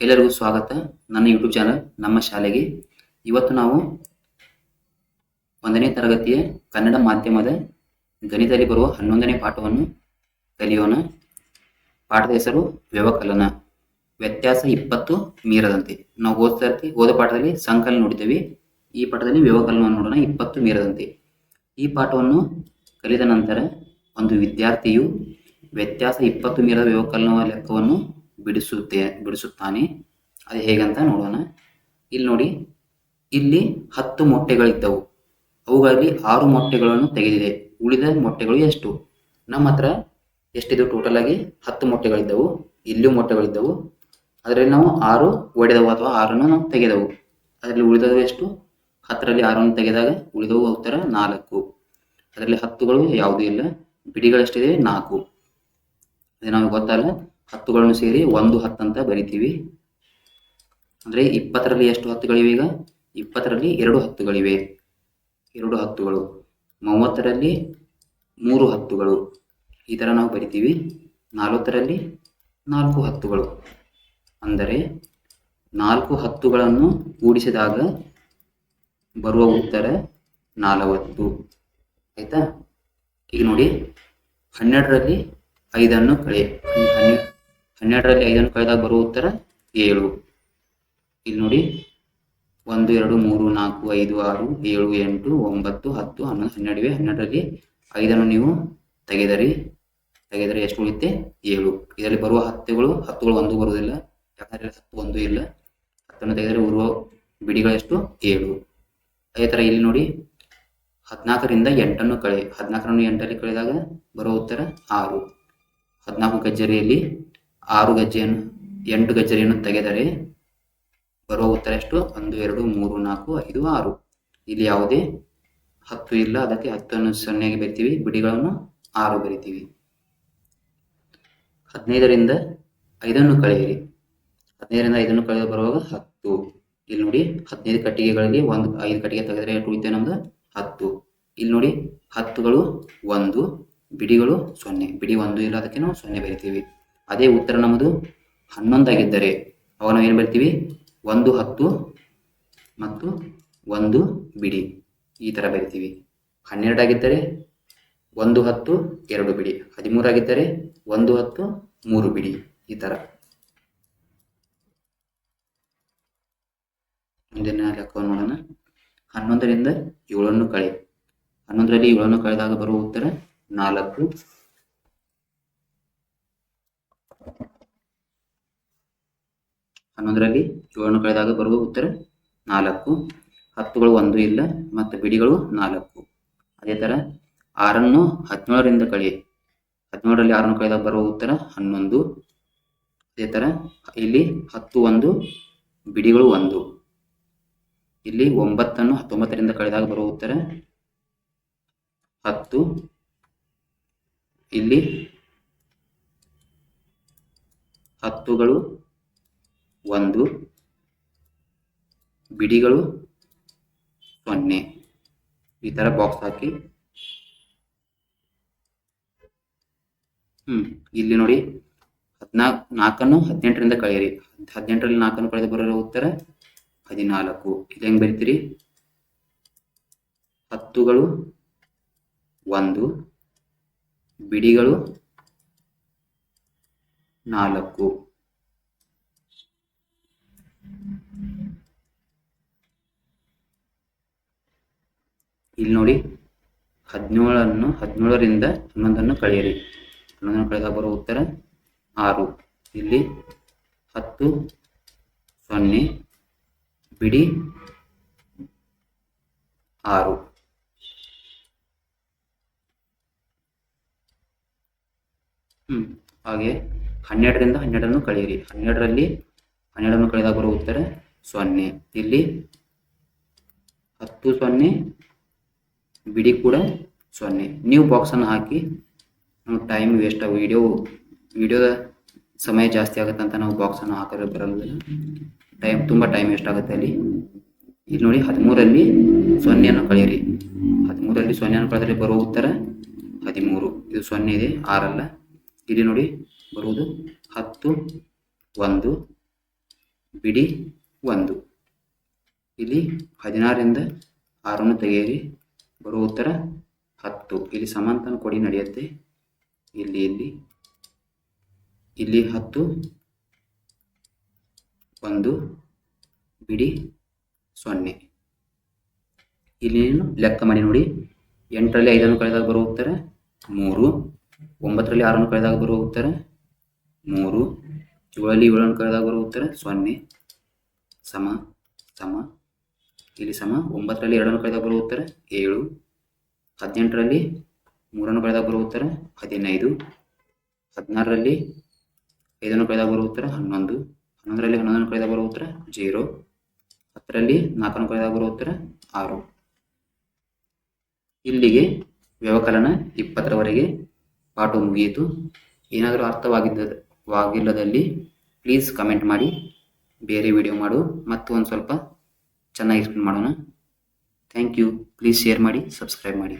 ಎಲ್ಲರಿಗೂ ಸ್ವಾಗತ. ನನ್ನ ಯೂಟ್ಯೂಬ್ ಚಾನಲ್ ನಮ್ಮ ಶಾಲೆಗೆ. ಇವತ್ತು ನಾವು ಒಂದನೇ ತರಗತಿಯ ಕನ್ನಡ ಮಾಧ್ಯಮದ ಗಣಿತದಲ್ಲಿ ಬರುವ ಹನ್ನೊಂದನೇ ಪಾಠವನ್ನು ಕಲಿಯೋಣ. ಪಾಠದ ಹೆಸರು ವ್ಯವಕಲನ. ವ್ಯತ್ಯಾಸ ಇಪ್ಪತ್ತು ಮೀರದಂತೆ. ನಾವು ಓದ್ತಾ ಇರ್ತೀವಿ, ಓದ ಪಾಠದಲ್ಲಿ ಸಂಕಲನ ನೋಡಿದ್ದೇವೆ. ಈ ಪಾಠದಲ್ಲಿ ವ್ಯವಕಲನವನ್ನು ನೋಡೋಣ, ಇಪ್ಪತ್ತು ಮೀರದಂತೆ. ಈ ಪಾಠವನ್ನು ಕಲಿದ ನಂತರ ಒಂದು ವಿದ್ಯಾರ್ಥಿಯು ವ್ಯತ್ಯಾಸ ಇಪ್ಪತ್ತು ಮೀರದ ವ್ಯವಕಲನ ಲೆಕ್ಕವನ್ನು ಬಿಡಿಸುತ್ತೆ, ಬಿಡಿಸುತ್ತಾನೆ. ಅದು ಹೇಗಂತ ನೋಡೋಣ. ಇಲ್ಲಿ ನೋಡಿ, ಇಲ್ಲಿ ಹತ್ತು ಮೊಟ್ಟೆಗಳಿದ್ದವು. ಅವುಗಳಲ್ಲಿ ಆರು ಮೊಟ್ಟೆಗಳನ್ನು ತೆಗೆದಿದೆ. ಉಳಿದ ಮೊಟ್ಟೆಗಳು ಎಷ್ಟು? ನಮ್ಮ ಹತ್ರ ಎಷ್ಟಿದೆ ಟೋಟಲ್ ಆಗಿ? ಹತ್ತು ಮೊಟ್ಟೆಗಳಿದ್ದವು. ಇಲ್ಲಿಯೂ ಮೊಟ್ಟೆಗಳಿದ್ದವು. ಅದರಲ್ಲಿ ನಾವು ಆರು ಒಡೆದವು ಅಥವಾ ಆರನ್ನು ನಾವು ತೆಗೆದವು. ಅದರಲ್ಲಿ ಉಳಿದವು ಎಷ್ಟು? ಹತ್ತರಲ್ಲಿ ಆರನ್ನು ತೆಗೆದಾಗ ಉಳಿದವು ಉತ್ತರ ನಾಲ್ಕು. ಅದರಲ್ಲಿ ಹತ್ತುಗಳು ಯಾವುದೂ ಇಲ್ಲ. ಬಿಡಿಗಳಷ್ಟಿದೆ ನಾಲ್ಕು. ಅದು ನಮಗೆ ಗೊತ್ತಲ್ಲ. ಹತ್ತುಗಳನ್ನು ಸೇರಿ ಒಂದು ಹತ್ತು ಅಂತ ಬರಿತೀವಿ. ಅಂದರೆ ಇಪ್ಪತ್ತರಲ್ಲಿ ಎಷ್ಟು ಹತ್ತುಗಳಿವೆ ಈಗ? ಇಪ್ಪತ್ತರಲ್ಲಿ ಎರಡು ಹತ್ತುಗಳಿವೆ. ಎರಡು ಹತ್ತುಗಳು. ಮೂವತ್ತರಲ್ಲಿ ಮೂರು ಹತ್ತುಗಳು. ಈ ಥರ ನಾವು ಬರಿತೀವಿ. ನಲವತ್ತರಲ್ಲಿ ನಾಲ್ಕು ಹತ್ತುಗಳು. ಅಂದರೆ ನಾಲ್ಕು ಹತ್ತುಗಳನ್ನು ಕೂಡಿಸಿದಾಗ ಬರುವ ಉತ್ತರ ನಾಲ್ವತ್ತು. ಆಯಿತಾ? ಈಗ ನೋಡಿ, ಹನ್ನೆರಡರಲ್ಲಿ ಐದನ್ನು ಕಳೆ ಹನ್ನೆ ಹನ್ನೆರಡರಲ್ಲಿ ಐದನ್ನು ಕಳೆದಾಗ ಬರುವ ಉತ್ತರ ಏಳು. ಇಲ್ಲಿ ನೋಡಿ, ಒಂದು, ಎರಡು, ಮೂರು, ನಾಲ್ಕು, ಐದು, ಆರು, ಏಳು, ಎಂಟು, ಒಂಬತ್ತು, ಹತ್ತು, ಹನ್ನೊಂದು ಹನ್ನೆರಡು ಹನ್ನೆರಡರಲ್ಲಿ ಐದನ್ನು ನೀವು ತೆಗೆದರಿ, ತೆಗೆದರೆ ಎಷ್ಟು ಉಳಿತೆ ಏಳು. ಇದರಲ್ಲಿ ಬರುವ ಹತ್ತುಗಳು ಹತ್ತುಗಳು ಒಂದು ಬರುವುದಿಲ್ಲ. ಯಾಕಂದರೆ ಹತ್ತು ಒಂದು ಇಲ್ಲ. ಹತ್ತನ್ನು ತೆಗೆದರೆ ಬರುವ ಬಿಡಿಗಳೆಷ್ಟು ಏಳು. ಅದೇ ಥರ ಇಲ್ಲಿ ನೋಡಿ, ಹದಿನಾಲ್ಕರಿಂದ ಎಂಟನ್ನು ಕಳೆ, ಹದಿನಾಲ್ಕರನ್ನು ಎಂಟರಲ್ಲಿ ಕಳೆದಾಗ ಬರುವ ಉತ್ತರ ಆರು. ಹದಿನಾಲ್ಕು ಗಜ್ಜರಿಯಲ್ಲಿ ಆರು ಗಜ್ಜೆಯನ್ನು ಎಂಟು ಗಜ್ಜರಿಯನ್ನು ತೆಗೆದರೆ ಬರುವ ಉತ್ತರ ಎಷ್ಟು? ಒಂದು, ಎರಡು, ಮೂರು, ನಾಲ್ಕು, ಐದು, ಆರು. ಇಲ್ಲಿ ಯಾವುದೇ ಹತ್ತು ಇಲ್ಲ, ಅದಕ್ಕೆ ಹತ್ತನ್ನು ಸೊನ್ನೆಗೆ ಬರಿತೀವಿ. ಬಿಡಿಗಳನ್ನು ಆರು ಬರಿತೀವಿ. ಹದಿನೈದರಿಂದ ಐದನ್ನು ಕಳೆಯಿರಿ. ಹದಿನೈದರಿಂದ ಐದನ್ನು ಕಳೆದು ಬರುವಾಗ ಹತ್ತು. ಇಲ್ಲಿ ನೋಡಿ, ಹದಿನೈದು ಕಟ್ಟಿಗೆಗಳಲ್ಲಿ ಒಂದು, ಐದು ಕಟ್ಟಿಗೆ ತೆಗೆದರೆ ಎಷ್ಟು ಉಳಿತೆ ನಮ್ದು? ಹತ್ತು. ಇಲ್ಲಿ ನೋಡಿ, ಹತ್ತುಗಳು ಒಂದು, ಬಿಡಿಗಳು ಸೊನ್ನೆ. ಬಿಡಿ ಒಂದು ಇಲ್ಲ, ಅದಕ್ಕೆ ನಾವು ಸೊನ್ನೆ ಬರಿತೀವಿ. ಅದೇ ಉತ್ತರ ನಮ್ಮದು ಹನ್ನೊಂದಾಗಿದ್ದರೆ. ಅವಾಗ ನಾವು ಏನು ಬರ್ತೀವಿ ಒಂದು ಹತ್ತು ಮತ್ತು ಒಂದು ಬಿಡಿ. ಈ ಥರ ಬರಿತೀವಿ ಹನ್ನೆರಡಾಗಿದ್ದರೆ ಒಂದು ಹತ್ತು, ಎರಡು ಬಿಡಿ. ಹದಿಮೂರಾಗಿದ್ದರೆ ಒಂದು ಹತ್ತು, ಮೂರು ಬಿಡಿ. ಈ ಥರ ಮುಂದಿನ ಲೆಕ್ಕವನ್ನು ನೋಡೋಣ. ಹನ್ನೊಂದರಿಂದ ಏಳನ್ನು ಕಳೆ. ಹನ್ನೊಂದರಲ್ಲಿ ಏಳನ್ನು ಕಳೆದಾಗ ಬರುವ ಉತ್ತರ ನಾಲ್ಕು ಹನ್ನೊಂದರಲ್ಲಿ ಏಳನ್ನು ಕಳೆದಾಗ ಬರುವ ಉತ್ತರ ನಾಲ್ಕು. ಹತ್ತುಗಳು ಒಂದು ಇಲ್ಲ ಮತ್ತು ಬಿಡಿಗಳು ನಾಲ್ಕು. ಅದೇ ಥರ ಆರನ್ನು ಹದಿನೇಳರಿಂದ ಕಳೆ ಹದಿನೇಳರಲ್ಲಿ ಆರನ್ನು ಕಳೆದಾಗ ಬರುವ ಉತ್ತರ ಹನ್ನೊಂದು. ಅದೇ ಥರ ಇಲ್ಲಿ ಹತ್ತು ಒಂದು, ಬಿಡಿಗಳು ಒಂದು. ಇಲ್ಲಿ ಒಂಬತ್ತನ್ನು ಹತ್ತೊಂಬತ್ತರಿಂದ ಕಳೆದಾಗ ಬರುವ ಉತ್ತರ ಹತ್ತು. ಇಲ್ಲಿ ಹತ್ತುಗಳು ಒಂದು, ಬಿಡಿಗಳು ಸೊನ್ನೆ. ಈ ತರ ಬಾಕ್ಸ್ ಹಾಕಿ. ಹ್ಮ್, ಇಲ್ಲಿ ನೋಡಿ ಹದಿನಾಲ್ಕು ನಾಲ್ಕನ್ನು ಹದಿನೆಂಟರಿಂದ ಕಳೆಯಿರಿ. ಹದಿನೆಂಟರಲ್ಲಿ ನಾಲ್ಕನ್ನು ಕಳೆದು ಬರೋ ಉತ್ತರ ಹದಿನಾಲ್ಕು. ಇದು ಹೆಂಗ್ ಬರಿತೀರಿ? ಹತ್ತುಗಳು ಒಂದು, ಬಿಡಿಗಳು ನಾಲ್ಕು. ಇಲ್ಲಿ ನೋಡಿ, ಹದಿನೇಳನ್ನು, ಹದಿನೇಳರಿಂದ ಹನ್ನೊಂದನ್ನು ಕಳೆಯಿರಿ. ಹನ್ನೊಂದನ್ನು ಕಳೆದಾಗ ಬರುವ ಉತ್ತರ ಆರು. ಇಲ್ಲಿ ಹತ್ತು, ಸೊನ್ನೆ, ಬಿಡಿ ಆರು. ಹ್ಮ್, ಹಾಗೆ ಹನ್ನೆರಡರಿಂದ ಹನ್ನೆರಡನ್ನು ಕಳೆಯಿರಿ. ಹನ್ನೆರಡರಲ್ಲಿ ಹನ್ನೆರಡನ್ನು ಕಳೆದಾಗ ಬರುವ ಉತ್ತರ ಸೊನ್ನೆ. ಇಲ್ಲಿ ಹತ್ತು, ಸೊನ್ನೆ ಬಿಡಿ ಕೂಡ. ಸೊನ್ನೆ ನೀವು ಬಾಕ್ಸನ್ನು ಹಾಕಿ. ನಾವು ಟೈಮ್ ವೇಸ್ಟ್ ಆಗ ವಿಡಿಯೋ ವಿಡಿಯೋದ ಸಮಯ ಜಾಸ್ತಿ ಆಗುತ್ತೆ ಅಂತ ನಾವು ಬಾಕ್ಸನ್ನು ಹಾಕಿದ್ರೆ ಬರೋದಿಲ್ಲ. ಟೈಮ್ ತುಂಬ ಟೈಮ್ ವೇಸ್ಟ್ ಆಗುತ್ತೆ ಅಲ್ಲಿ. ಇಲ್ಲಿ ನೋಡಿ, ಹದಿಮೂರಲ್ಲಿ ಸೊನ್ನೆಯನ್ನು ಕಳೆಯಿರಿ. ಹದಿಮೂರಲ್ಲಿ ಸೊನ್ನೆಯನ್ನು ಕಳೆದ್ರೆ ಬರೋ ಉತ್ತರ ಹದಿಮೂರು. ಇದು ಸೊನ್ನೆ ಇದೆ, ಆರಲ್ಲ. ಇಲ್ಲಿ ನೋಡಿ, ಬರುವುದು ಹತ್ತು, ಒಂದು, ಬಿಡಿ ಒಂದು. ಇಲ್ಲಿ ಹದಿನಾರರಿಂದ ಆರನ್ನು ತೆಗೆಯಿರಿ. ಬರುವ ಉತ್ತರ ಹತ್ತು. ಇಲ್ಲಿ ಸಮಾಂತನ ಕೊಡಿ ನಡೆಯುತ್ತೆ. ಇಲ್ಲಿ ಇಲ್ಲಿ. ಇಲ್ಲಿ ಹತ್ತು. ಒಂದು. ಬಿಡಿ. ಸೊನ್ನೆ. ಇಲ್ಲಿ ಏನು? ಲೆಕ್ಕ ಮಾಡಿ ನೋಡಿ. ಎಂಟರಲ್ಲಿ ಐದನ್ನು ಕಳೆದಾಗ ಬರುವ ಉತ್ತರ ಮೂರು. ಒಂಬತ್ತರಲ್ಲಿ ಆರನ್ನು ಕಳೆದಾಗ ಬರುವ ಉತ್ತರ ಮೂರು. ಏಳಲ್ಲಿ ಏಳನ್ನು ಕಳೆದಾಗ ಬರುವ ಉತ್ತರ ಸೊನ್ನೆ. ಸಮ ಸಮ. ಇಲ್ಲಿ ಸಮ, ಒಂಬತ್ತರಲ್ಲಿ ಎರಡನ್ನು ಕಳೆದಾಗ ಬರುವ ಉತ್ತರ ಏಳು, ಹದಿನೆಂಟರಲ್ಲಿ ಮೂರನ್ನು ಕಳೆದಾಗ ಬರುವ ಉತ್ತರ ಹದಿನೈದು, ಹದಿನಾರರಲ್ಲಿ ಐದನ್ನು ಕಳೆದಾಗ ಬರುವ ಉತ್ತರ ಹನ್ನೊಂದು, ಹನ್ನೊಂದರಲ್ಲಿ ಹನ್ನೊಂದನ್ನು ಕಳೆದಾಗ ಬರುವ ಉತ್ತರ ಜೀರೋ, ಹತ್ತರಲ್ಲಿ ನಾಲ್ಕನ್ನು ಕಳೆದಾಗ ಬರುವ ಉತ್ತರ ಆರು. ಇಲ್ಲಿಗೆ ವ್ಯವಕಲನ ಇಪ್ಪತ್ತರವರೆಗೆ ಪಾಠ ಮುಗಿಯಿತು. ಏನಾದರೂ ಅರ್ಥವಾಗಿದ್ದ ವಾಗಿಲ್ಲದಲ್ಲಿ ಪ್ಲೀಸ್ ಕಮೆಂಟ್ ಮಾಡಿ. ಬೇರೆ ವಿಡಿಯೋ ಮಾಡು. ಮತ್ತು ಒಂದು ಸ್ವಲ್ಪ ಚೆನ್ನಾಗಿ ಎಕ್ಸ್ಪ್ಲೇನ್ ಮಾಡೋಣ. ಥ್ಯಾಂಕ್ ಯು ಪ್ಲೀಸ್ ಶೇರ್ ಮಾಡಿ ಸಬ್ಸ್ಕ್ರೈಬ್ ಮಾಡಿ.